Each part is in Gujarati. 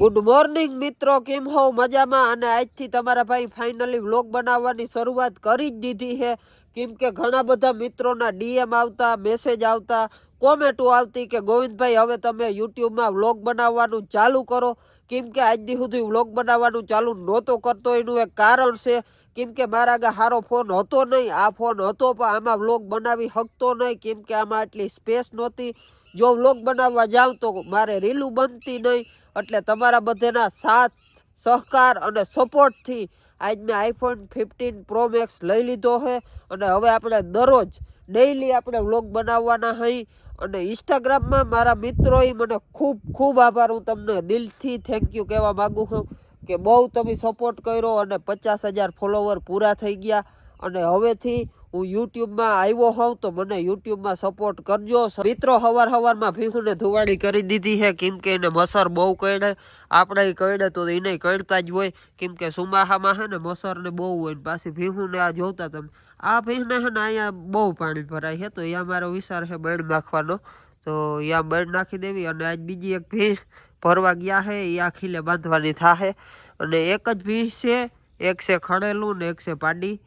ગુડ મોર્નિંગ મિત્રો. કેમ હો? મજામાં? અને આજથી તમારા ભાઈ ફાઇનલી વ્લોગ બનાવવાની શરૂઆત કરી જ દીધી છે. કેમ કે ઘણા બધા મિત્રોના ડીએમ આવતા મેસેજ આવતા કોમેન્ટો આવતી કે ગોવિંદભાઈ, હવે તમે યુટ્યુબમાં વ્લોગ બનાવવાનું ચાલુ કરો. કેમ કે આજથી સુધી વ્લોગ બનાવવાનું ચાલુ નહોતો કરતો. એનું એક કારણ છે, કેમ કે મારા આગળ સારો ફોન હતો નહીં. આ ફોન હતો, પણ આમાં વ્લોગ બનાવી શકતો નહીં. કેમ કે આમાં આટલી સ્પેસ નહોતી. જો વ્લોગ બનાવવા જાઉં તો મારે રીલું બનતી નહીં. એટલે તમારા બધાના સાથ, સહકાર અને સપોર્ટથી આજ મેં આઈફોન ફિફ્ટીન પ્રો મેક્સ લઈ લીધો છે અને હવે આપણે દરરોજ ડેઈલી આપણે વ્લોગ બનાવવાના હઈ. અને ઇન્સ્ટાગ્રામમાં મારા મિત્રોએ મને ખૂબ ખૂબ આભાર. હું તમને દિલથી થેન્ક યુ કહેવા માગું છું કે બહુ તમે સપોર્ટ કર્યો અને પચાસ હજાર ફોલોવર પૂરા થઈ ગયા. અને હવેથી હું યુટ્યુબમાં આવ્યો હોઉં તો મને યુટ્યુબમાં સપોર્ટ કરજો. મિત્રો હવાર હવારમાં ભીખુને ધુવાડી કરી દીધી છે. કેમ કે એને મસર બહુ કડે આપણે કડે તો એને કરડતા જ હોય. કેમ કે સુમાહામાં છે ને મસરને બહુ હોય ને પાછી ભીહુને આ જોતા તમે. આ ભીહને છે ને અહીંયા બહુ પાણી ભરાય છે. તો અહીંયા મારો વિચાર છે બળ નાખવાનો. તો અહીંયા બળ નાખી દેવી અને આજ બીજી એક ભીહ ભરવા ગયા છે. એ આ ખીલે બાંધવાની થાશે અને એક જ ભીહ છે. એક છે ખડેલું ને એક છે પાડી.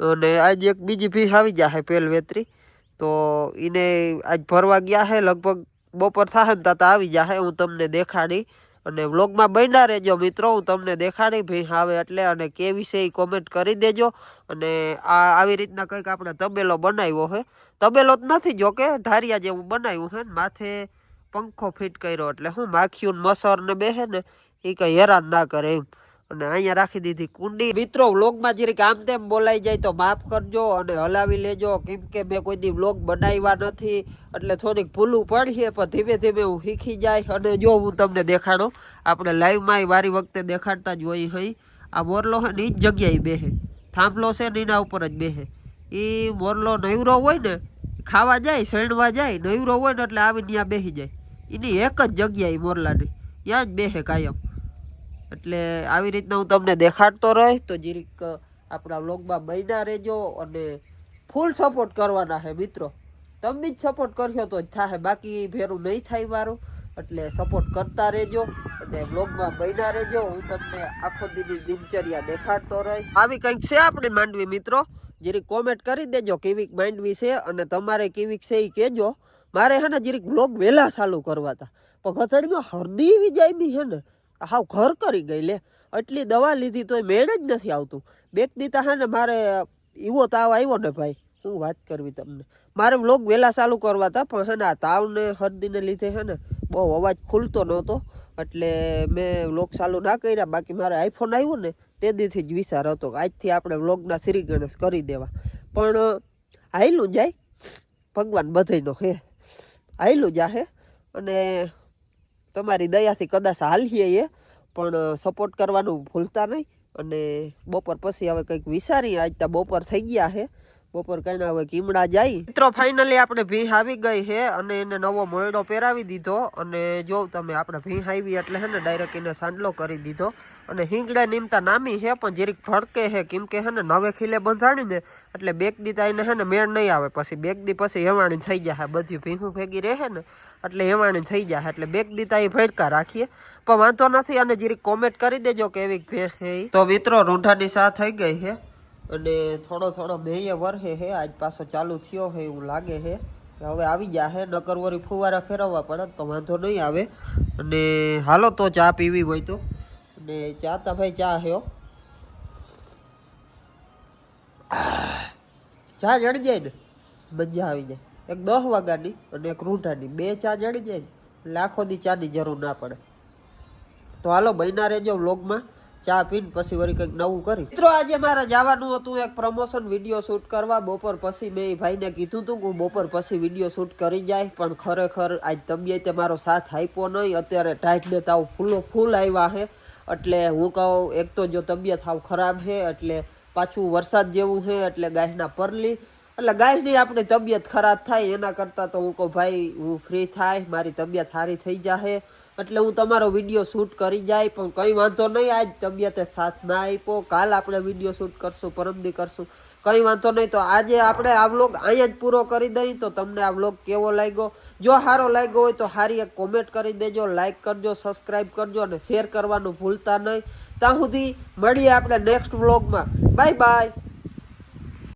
અને આજ એક બીજી ફીસ આવી જશે પેલ વેતરી. તો એને આજ ભરવા ગયા છે લગભગ બપોર થશે ને તાતા આવી જશે હું તમને દેખાડી. અને વ્લોગમાં બન્યા રહેજો મિત્રો, હું તમને દેખાડી ભીહ આવે એટલે અને કેવી છે એ કોમેન્ટ કરી દેજો. અને આ આવી રીતના કંઈક આપણે તબેલો બનાવ્યો છે તબેલો જ નથી જોકે, ઢારિયા જેવું બનાવ્યું છે ને માથે પંખો ફિટ કર્યો એટલે હું માખીયું ને મસર ને બેસે ને એ કંઈ હેરાન ના કરે એમ. અને અહીંયા રાખી દીધી કુંડી. મિત્રો, વ્લોગમાં જરીક આમ તેમ બોલાઈ જાય તો માફ કરજો અને હલાવી લેજો. કેમ કે મેં કોઈ દી વ્લોગ બનાવ્યા નથી, એટલે થોડીક ભૂલું પડશે, પણ ધીમે ધીમે હું શીખી જાય અને જો હું તમને દેખાડો, આપણે લાઈવમાં વારી વખતે દેખાડતા જ હોય હઈ. આ મોરલો છે ને એ જ જગ્યાએ બેસે થાંભલો છે ને એના ઉપર જ બેસે એ મોરલો નૈવરો હોય ને, ખાવા જાય શેણવા જાય, નૈવરો હોય ને એટલે આવીને ત્યાં બેસી જાય. એની એક જ જગ્યાએ મોરલાની. ત્યાં જ બેસે કાયમ. એટલે આવી રીતના હું તમને દેખાડતો રહીશ. તો જીરીક આપણા વ્લોગમાં બન્યા રહેજો અને ફૂલ સપોર્ટ કરવાના છે મિત્રો. તમને જ સપોર્ટ કરશો તો જ થાય બાકી ભેરું નહીં થાય મારું. એટલે સપોર્ટ કરતા રહેજો અને વ્લોગમાં બન્યા રહેજો. હું તમને આખો દીની દિનચર્યા દેખાડતો રહી આવી કંઈક છે આપણી માંડવી મિત્રો? જીરીક કોમેન્ટ કરી દેજો કેવીક માંડવી છે અને તમારે કેવીક છે એ કહેજો મારે હે ને જીરીક વ્લોગ વહેલા ચાલુ કરવા હતા પણ ઘસડીમાં હળદી એવી જાય છે ને. હાવ ઘર કરી ગઈ લે. એટલી દવા લીધી તોય મેળ જ નથી આવતું. બેક દીતા હે ને મારે એવો તાવ આવ્યો ને ભાઈ. શું વાત કરવી તમને. મારે વ્લોગ વહેલા ચાલુ કરવા હતા પણ હે ને આ તાવને હરદીને લીધે હે ને બહુ અવાજ ખુલતો નહોતો. એટલે મેં વ્લોગ ચાલુ ના કર્યા. બાકી મારે આઈફોન આવ્યો ને તે દીથી જ વિચાર હતો કે આજથી આપણે વ્લોગના શ્રી ગણેશ કરી દેવા. પણ, હાયલું જાય. ભગવાન બધાનો હે. હાયલું જાહે અને તમારી દયાથી કદાચ હાલીએ એ, પણ સપોર્ટ કરવાનું ભૂલતા નહીં. અને બપોર પછી હવે કંઈક વિચારી આજ ત્યાં બપોર થઈ ગયા છે. બપોર કઈ હવે કીમડા જાય. મિત્રો ફાઇનલી આપણે ભીહ આવી ગઈ છે અને એને નવો મોયડો પહેરાવી દીધો અને જો તમે આપણે ભીહ આવી એટલે હે ને ડાયરેક્ટ એને સાંડલો કરી દીધો. અને હિંગડા નીમતા નામી છે પણ જરીક ફડકે છે કેમ કે હે ને, નવે ખીલે બંધાણી ને એટલે બેક દી તો એને હે ને, મેળ નહીં આવે. પછી બેક દી પછી હેવાણી થઈ જાય, બધી ભીહું ભેગી રહે ને, એટલે હેવાણી થઈ જાય. એટલે બેક દીતા ભડકા ભેડકા રાખીએ. પણ વાંધો નથી અને જરીક કોમેન્ટ કરી દેજો કે એવી ભેંસ તો મિત્રો, રૂંઢાની સા થઈ ગઈ છે અને થોડો થોડો મેયે વરહે હે, આજ પાછો ચાલુ થયો હે, એવું લાગે કે હવે આવી જાહે નકર વરી ફુવારા ફેરવવા પડે તો વાંધો નહીં આવે. અને હાલો તો ચા પીવી હોય તો. અને ચા તા ભાઈ ચા હ્યો ચા જડી જાય ને? મજા આવી જાય. એક દસ વાગ્યાની અને એક રૂંઢાની. બે ચા જડી જાય ને? દી ચાની જરૂર ના પડે. તો હાલો બન્યા રહેજો વ્લોગમાં. ચા પીને પછી વળી કંઈક નવું કરી. મિત્રો, આજે મારે જવાનું હતું એક પ્રમોશન વીડિયો શૂટ કરવા. બપોર પછી મેં ભાઈને કીધું હતું કે બપોર પછી વીડિયો શૂટ કરી જાય, પણ ખરેખર આજ તબિયતે મારો સાથ આપ્યો નહીં. અત્યારે ટાઈટને તાવ ફૂલો ફૂલ આવ્યા છે. એટલે હું કહું, એક તો જો તબિયત સાવ ખરાબ છે, એટલે પાછું વરસાદ જેવું છે, એટલે ગાયના પરલી. એટલે ગાયની આપણી તબિયત ખરાબ થાય, એના કરતાં તો હું કહું, ભાઈ, હું ફ્રી થાય, મારી તબિયત સારી થઈ જાહે. એટલે હું તમારો વીડિયો શૂટ કરી જાય, પણ કંઈ વાંધો નહીં, આજ તબિયતે સાથ ના આપ્યો, કાલ આપણે વીડિયો શૂટ કરશું, પરમદી કરશું. કંઈ વાંધો નહીં, તો આજે આપણે આ વ્લોગ અહીંયા જ પૂરો કરી દઈ, તો તમને આ વ્લોગ કેવો લાગ્યો? જો સારો લાગ્યો હોય તો સારી એક કોમેન્ટ કરી દેજો લાઈક કરજો સબસ્ક્રાઈબ કરજો અને શેર કરવાનું ભૂલતા નહીં. ત્યાં સુધી મળીએ આપણે નેક્સ્ટ વ્લોગમાં. Bye bye